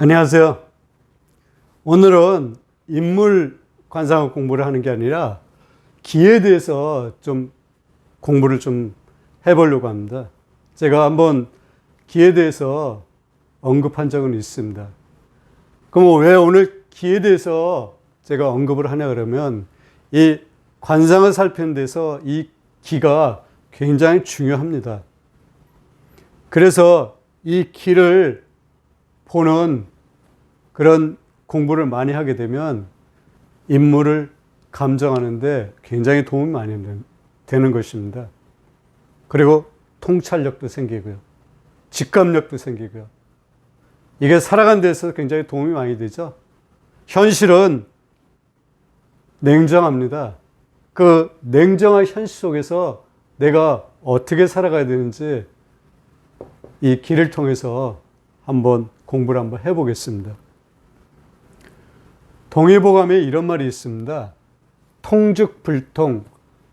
안녕하세요. 오늘은 인물 관상학 공부를 하는 게 아니라 기에 대해서 좀 공부를 좀 해보려고 합니다. 제가 한번 기에 대해서 언급한 적은 있습니다. 그럼 왜 오늘 기에 대해서 제가 언급을 하냐 그러면 이 관상을 살피는 데서 이 기가 굉장히 중요합니다. 그래서 이 기를 보는 그런 공부를 많이 하게 되면 인물을 감정하는데 굉장히 도움이 많이 되는 것입니다. 그리고 통찰력도 생기고요. 직감력도 생기고요. 이게 살아가는 데서 굉장히 도움이 많이 되죠. 현실은 냉정합니다. 그 냉정한 현실 속에서 내가 어떻게 살아가야 되는지 이 길을 통해서 한번 공부를 한번 해보겠습니다. 동의보감에 이런 말이 있습니다. 통즉 불통,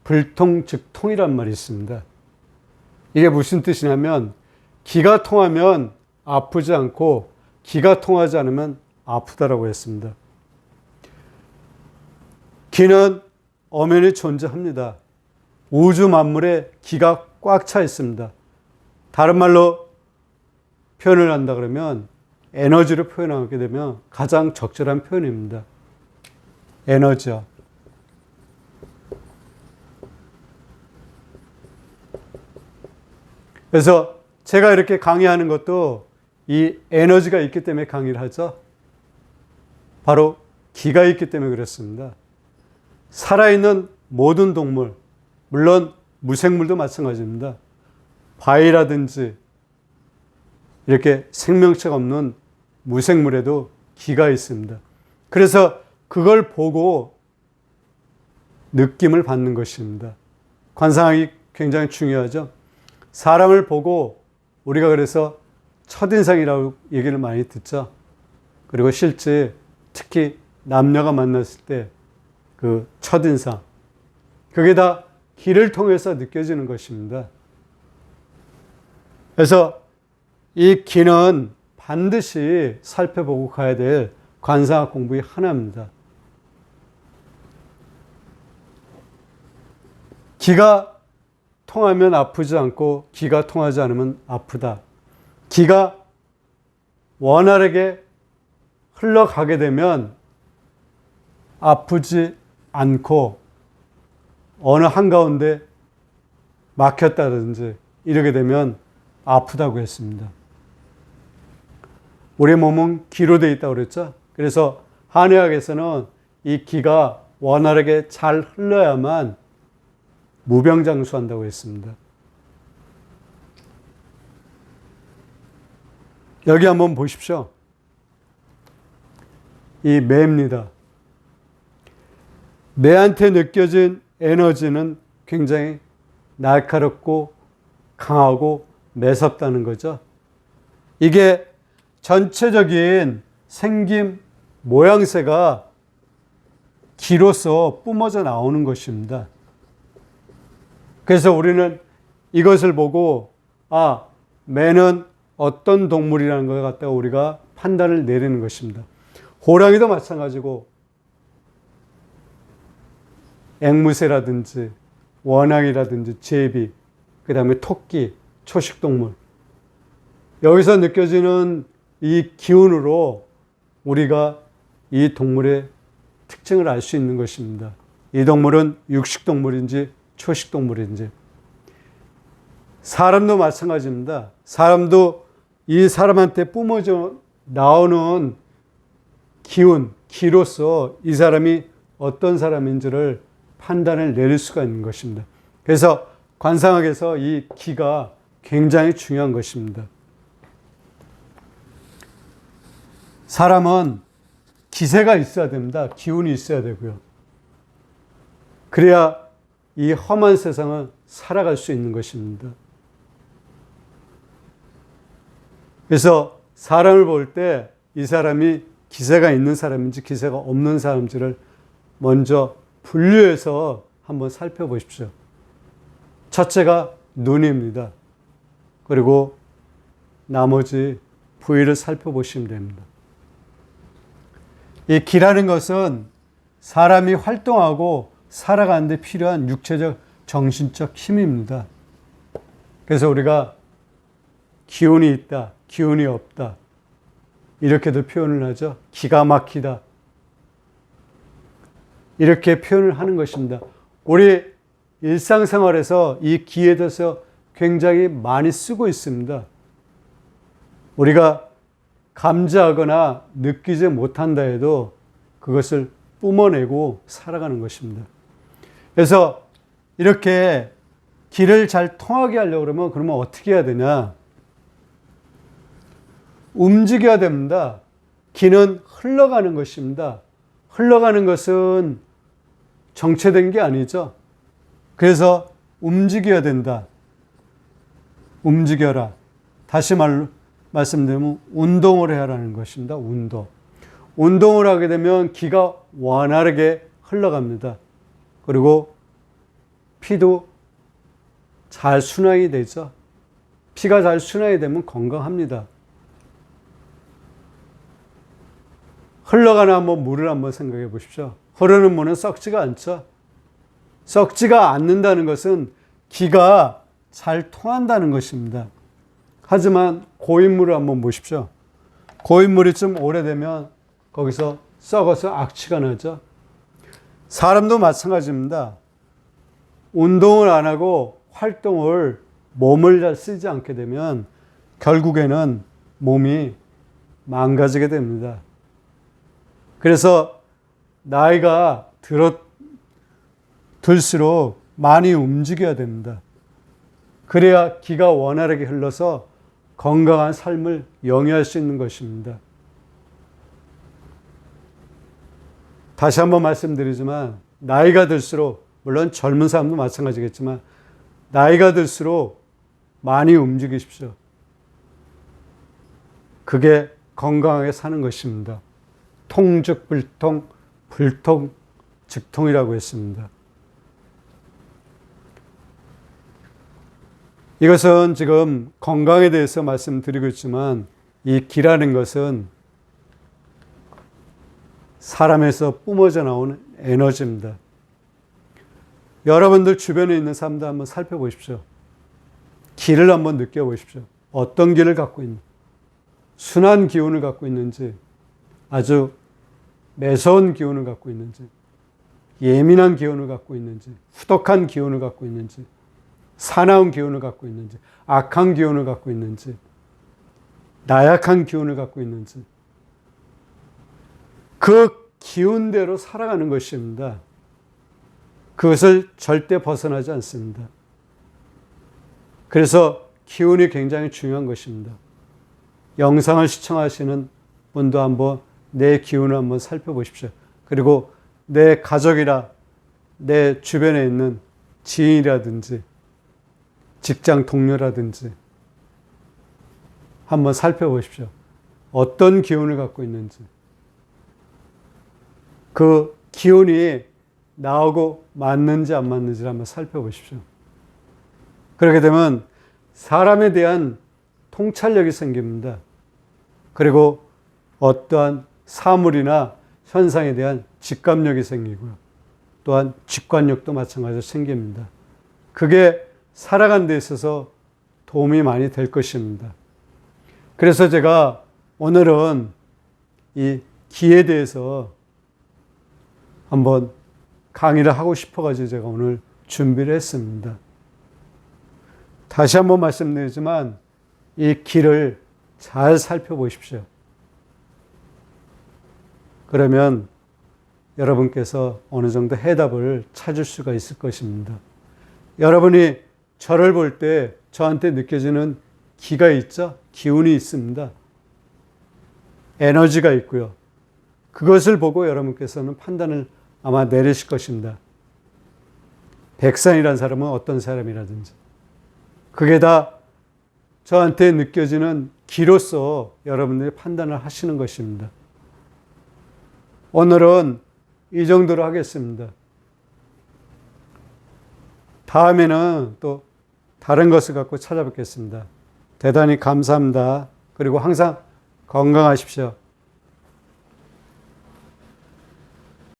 불통 즉 통이란 말이 있습니다. 이게 무슨 뜻이냐면 기가 통하면 아프지 않고 기가 통하지 않으면 아프다라고 했습니다. 기는 엄연히 존재합니다. 우주 만물에 기가 꽉 차 있습니다. 다른 말로 표현을 한다 그러면 에너지를 표현하게 되면 가장 적절한 표현입니다. 에너지요. 그래서 제가 이렇게 강의하는 것도 이 에너지가 있기 때문에 강의를 하죠. 바로 기가 있기 때문에 그렇습니다. 살아있는 모든 동물, 물론 무생물도 마찬가지입니다. 바위라든지 이렇게 생명체가 없는 무생물에도 기가 있습니다. 그래서 그걸 보고 느낌을 받는 것입니다. 관상학이 굉장히 중요하죠. 사람을 보고 우리가 그래서 첫인상이라고 얘기를 많이 듣죠. 그리고 실제 특히 남녀가 만났을 때 그 첫인상. 그게 다 길을 통해서 느껴지는 것입니다. 그래서 이 기는 반드시 살펴보고 가야 될 관상학 공부의 하나입니다. 기가 통하면 아프지 않고 기가 통하지 않으면 아프다. 기가 원활하게 흘러가게 되면 아프지 않고 어느 한가운데 막혔다든지 이러게 되면 아프다고 했습니다. 우리 몸은 기로 되어 있다고 그랬죠. 그래서 한의학에서는 이 기가 원활하게 잘 흘러야만 무병장수한다고 했습니다. 여기 한번 보십시오. 이 매입니다. 매한테 느껴진 에너지는 굉장히 날카롭고 강하고 매섭다는 거죠. 이게 전체적인 생김 모양새가 기로서 뿜어져 나오는 것입니다. 그래서 우리는 이것을 보고 아 매는 어떤 동물이라는 걸 갖다가 우리가 판단을 내리는 것입니다. 호랑이도 마찬가지고 앵무새라든지 원앙이라든지 제비, 그 다음에 토끼, 초식동물. 여기서 느껴지는 이 기운으로 우리가 이 동물의 특징을 알 수 있는 것입니다. 이 동물은 육식동물인지 초식동물인지. 사람도 마찬가지입니다. 사람도 이 사람한테 뿜어져 나오는 기운, 기로서 이 사람이 어떤 사람인지를 판단을 내릴 수가 있는 것입니다. 그래서 관상학에서 이 기가 굉장히 중요한 것입니다. 사람은 기세가 있어야 됩니다. 기운이 있어야 되고요. 그래야 이 험한 세상을 살아갈 수 있는 것입니다. 그래서 사람을 볼 때 이 사람이 기세가 있는 사람인지 기세가 없는 사람인지를 먼저 분류해서 한번 살펴보십시오. 첫째가 눈입니다. 그리고 나머지 부위를 살펴보시면 됩니다. 이 기라는 것은 사람이 활동하고 살아가는 데 필요한 육체적, 정신적 힘입니다. 그래서 우리가 기운이 있다, 기운이 없다. 이렇게도 표현을 하죠. 기가 막히다. 이렇게 표현을 하는 것입니다. 우리 일상생활에서 이 기에 대해서 굉장히 많이 쓰고 있습니다. 우리가 감지하거나 느끼지 못한다 해도 그것을 뿜어내고 살아가는 것입니다. 그래서 이렇게 길을 잘 통하게 하려고 그러면 그러면 어떻게 해야 되냐? 움직여야 됩니다. 기는 흘러가는 것입니다. 흘러가는 것은 정체된 게 아니죠. 그래서 움직여야 된다. 움직여라. 다시 말, 말씀드리면 운동을 해야 하는 것입니다. 운동. 운동을 하게 되면 기가 원활하게 흘러갑니다. 그리고 피도 잘 순환이 되죠. 피가 잘 순환이 되면 건강합니다. 흘러가는 한번 물을 한번 생각해 보십시오. 흐르는 물은 썩지가 않죠. 썩지가 않는다는 것은 기가 잘 통한다는 것입니다. 하지만 고인물을 한번 보십시오. 고인물이 좀 오래되면 거기서 썩어서 악취가 나죠. 사람도 마찬가지입니다. 운동을 안 하고 활동을 몸을 잘 쓰지 않게 되면 결국에는 몸이 망가지게 됩니다. 그래서 나이가 들어 들수록 많이 움직여야 됩니다. 그래야 기가 원활하게 흘러서 건강한 삶을 영위할 수 있는 것입니다. 다시 한번 말씀드리지만 나이가 들수록 물론 젊은 사람도 마찬가지겠지만 나이가 들수록 많이 움직이십시오. 그게 건강하게 사는 것입니다. 통즉불통, 불통, 즉통이라고 했습니다. 이것은 지금 건강에 대해서 말씀드리고 있지만 이 기라는 것은 사람에서 뿜어져 나오는 에너지입니다. 여러분들 주변에 있는 사람들 한번 살펴보십시오. 기를 한번 느껴보십시오. 어떤 기를 갖고 있는, 순한 기운을 갖고 있는지, 아주 매서운 기운을 갖고 있는지, 예민한 기운을 갖고 있는지, 후덕한 기운을 갖고 있는지, 사나운 기운을 갖고 있는지, 악한 기운을 갖고 있는지, 나약한 기운을 갖고 있는지, 그 기운대로 살아가는 것입니다. 그것을 절대 벗어나지 않습니다. 그래서 기운이 굉장히 중요한 것입니다. 영상을 시청하시는 분도 한번 내 기운을 한번 살펴보십시오. 그리고 내 가족이나 내 주변에 있는 지인이라든지 직장 동료라든지 한번 살펴보십시오. 어떤 기운을 갖고 있는지. 그 기운이 나오고 맞는지 안 맞는지를 한번 살펴보십시오. 그렇게 되면 사람에 대한 통찰력이 생깁니다. 그리고 어떠한 사물이나 현상에 대한 직감력이 생기고요. 또한 직관력도 마찬가지로 생깁니다. 그게 살아간 데 있어서 도움이 많이 될 것입니다. 그래서 제가 오늘은 이 기에 대해서 한번 강의를 하고 싶어가지고 제가 오늘 준비를 했습니다. 다시 한번 말씀드리지만 이 길을 잘 살펴보십시오. 그러면 여러분께서 어느 정도 해답을 찾을 수가 있을 것입니다. 여러분이 저를 볼 때 저한테 느껴지는 기가 있죠? 기운이 있습니다. 에너지가 있고요. 그것을 보고 여러분께서는 판단을 아마 내리실 것입니다. 백산이라는 사람은 어떤 사람이라든지. 그게 다 저한테 느껴지는 기로서 여러분들이 판단을 하시는 것입니다. 오늘은 이 정도로 하겠습니다. 다음에는 또 다른 것을 갖고 찾아뵙겠습니다. 대단히 감사합니다. 그리고 항상 건강하십시오.